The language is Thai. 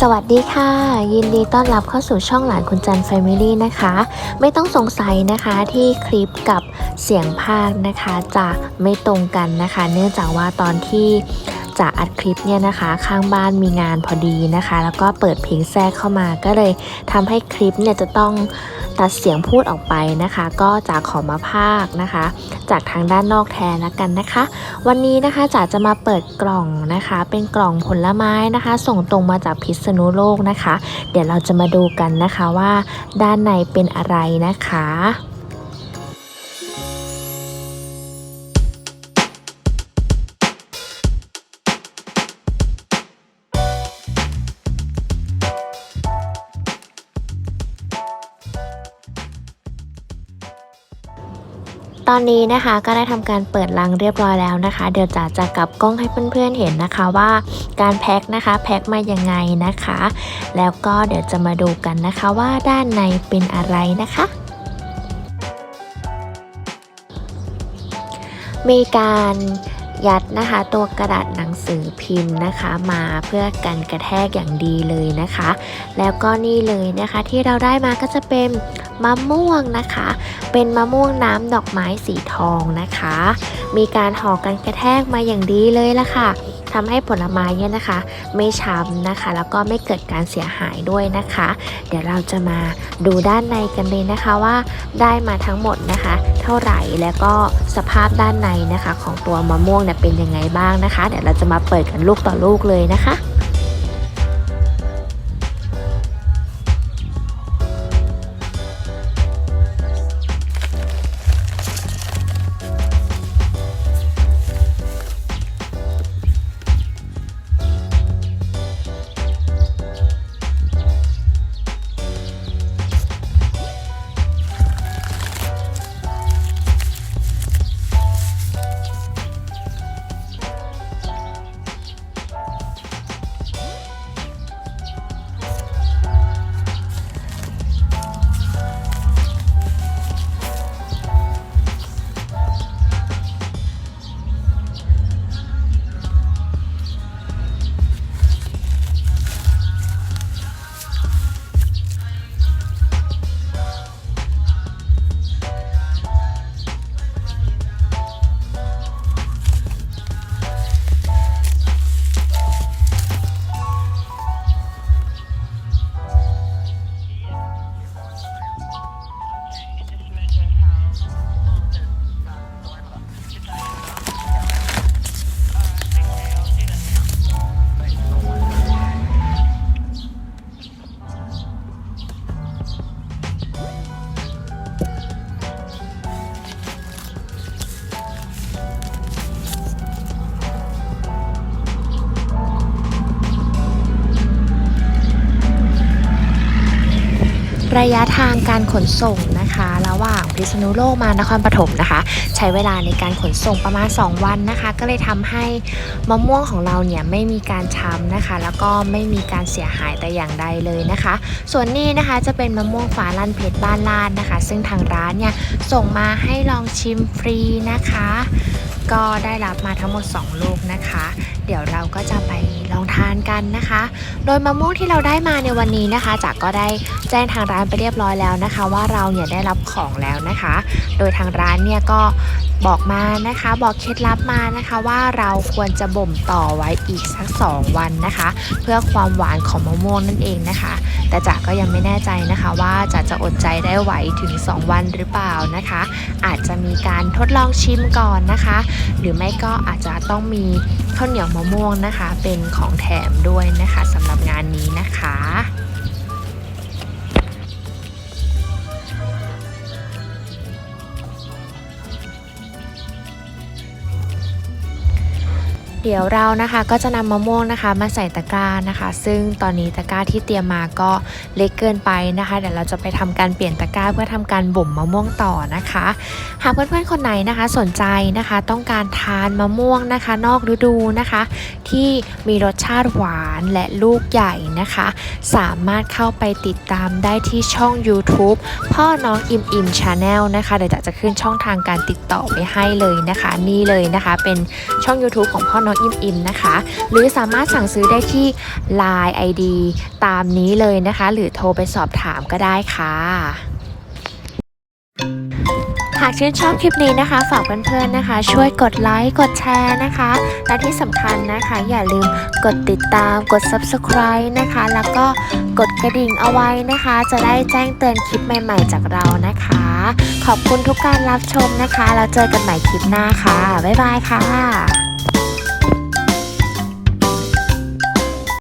สวัสดีค่ะ ยินดีต้อนรับเข้าสู่ช่องหลานคุณจันแฟมิลี่นะคะ ไม่ต้องสงสัยนะคะที่คลิปกับเสียงภาคนะคะจะไม่ตรงกันนะคะ เนื่องจากว่าตอนที่ จะอัดคลิปเนี่ยนะคะ ข้างบ้านมีงานพอดีนะคะ แล้วก็เปิดเพลงแทรกเข้ามาก็เลยทำให้คลิปเนี่ยจะต้องตัดเสียงพูดออกไปนะคะ ก็จะขอมาภาคนะคะ จากทางด้านนอกแทนแล้วกันนะคะ วันนี้นะคะจ๋าจะมาเปิดกล่องนะคะ เป็นกล่องผลไม้นะคะ ส่งตรงมาจากพิษณุโลกนะคะ เดี๋ยวเราจะมาดูกันนะคะว่าด้านในเป็นอะไรนะคะ ตอนนี้นะคะก็ได้ทำการเปิดลังเรียบร้อยแล้วนะคะ เดี๋ยวจ๋าจะกลับกล้องให้เพื่อนๆเห็นนะคะว่าการแพ็คนะคะแพ็คมายังไงนะคะ แล้วก็เดี๋ยวจะมาดูกันนะคะว่าด้านในเป็นอะไรนะคะมีการยัดนะคะตัวกระดาษหนังสือพิมพ์นะคะมาเพื่อกันกระแทกอย่างดีเลยนะคะ แล้วก็นี่เลยนะคะที่เราได้มาก็จะเป็น มะม่วงนะคะ เป็นมะม่วงน้ำดอกไม้สีทองนะคะ มีการห่อกันกระแทกมาอย่างดีเลยละค่ะทำให้ผลไม้เนี่ยนะคะ ไม่ช้ำนะคะ แล้วก็ไม่เกิดการเสียหายด้วยนะคะ เดี๋ยวเราจะมาดูด้านในกันเลยนะคะว่าได้มาทั้งหมดนะคะ เท่าไหร่แล้วก็สภาพด้านในนะคะ ของตัวมะม่วงเนี่ยเป็นยังไงบ้างนะคะ เดี๋ยวเราจะมาเปิดกันลูกต่อลูกเลยนะคะ ระยะทางการขนส่งนะคะระหว่างพิษณุโลกมานครปฐมนะคะ ใช้เวลาในการขนส่งประมาณ 2 วันนะคะ ก็เลยทำให้มะม่วงของเราเนี่ยไม่มีการช้ำนะคะ แล้วก็ไม่มีการเสียหายแต่อย่างใดเลยนะคะ ส่วนนี้นะคะจะเป็นมะม่วงฟ้าลั่นเพชรบ้านลาดนะคะ ซึ่งทางร้านเนี่ยส่งมาให้ลองชิมฟรีนะคะ ก็ได้รับมาทั้งหมด 2 ลูกนะคะ เดี๋ยวเราก็จะไปลองทานกันนะคะ โดยมะม่วงที่เราได้มาในวันนี้นะคะจากก็ได้แจ้งทางร้านไปเรียบร้อยแล้วนะคะ ว่าเราเนี่ยได้รับของแล้วนะคะ โดยทางร้านเนี่ยก็บอกมานะคะ บอกเคล็ดลับมานะคะว่าเราควรจะบ่มต่อไว้อีกสัก 2 วันนะคะ เพื่อความหวานของมะม่วงนั่นเองนะคะ แต่จ๋าก็ยังไม่แน่ใจนะคะว่าจะจะอดใจได้ไหวถึง 2 วันหรือเปล่านะคะ อาจจะมีการทดลองชิมก่อนนะคะ หรือไม่ก็อาจจะต้องมีข้าวเหนียวมะม่วงนะคะ เป็นของแถมด้วยนะคะสำหรับงานนี้นะคะ เดี๋ยวเรานะคะก็จะนำมะม่วงนะคะมาใส่ตะกร้านะคะ ซึ่งตอนนี้ตะกร้าที่เตรียมมาก็เล็กเกินไปนะคะ เดี๋ยวเราจะไปทำการเปลี่ยนตะกร้าเพื่อทำการบ่มมะม่วงต่อนะคะ หากเพื่อนๆคนไหนนะคะสนใจนะคะ ต้องการทานมะม่วงนะคะ นอกฤดูนะคะ ที่มีรสชาติหวานและลูกใหญ่นะคะ สามารถเข้าไปติดตามได้ที่ช่อง YouTube พ่อน้องอิมอิมชาแนลนะคะเดี๋ยวจะขึ้นช่องทางการติดต่อไปให้เลยนะคะ นี่เลยนะคะ เป็นช่อง YouTube ของพ่อน้ององอิมอิมนะคะ หรือสามารถสั่งซื้อได้ที่ Line ID ตามนี้เลยนะคะ หรือโทรไปสอบถามก็ได้ค่ะ หากชื่นชอบคลิปนี้นะคะ ฝากเพื่อนๆนะคะ ช่วยกดไลค์กดแชร์นะคะ และที่สำคัญนะคะ อย่าลืมกดติดตามกด subscribe นะคะ แล้วก็กดกระดิ่งเอาไว้นะคะ จะได้แจ้งเตือนคลิปใหม่ๆจากเรานะคะ ขอบคุณทุกการรับชมนะคะ แล้วเจอกันใหม่คลิปหน้าค่ะ บ๊ายบายค่ะ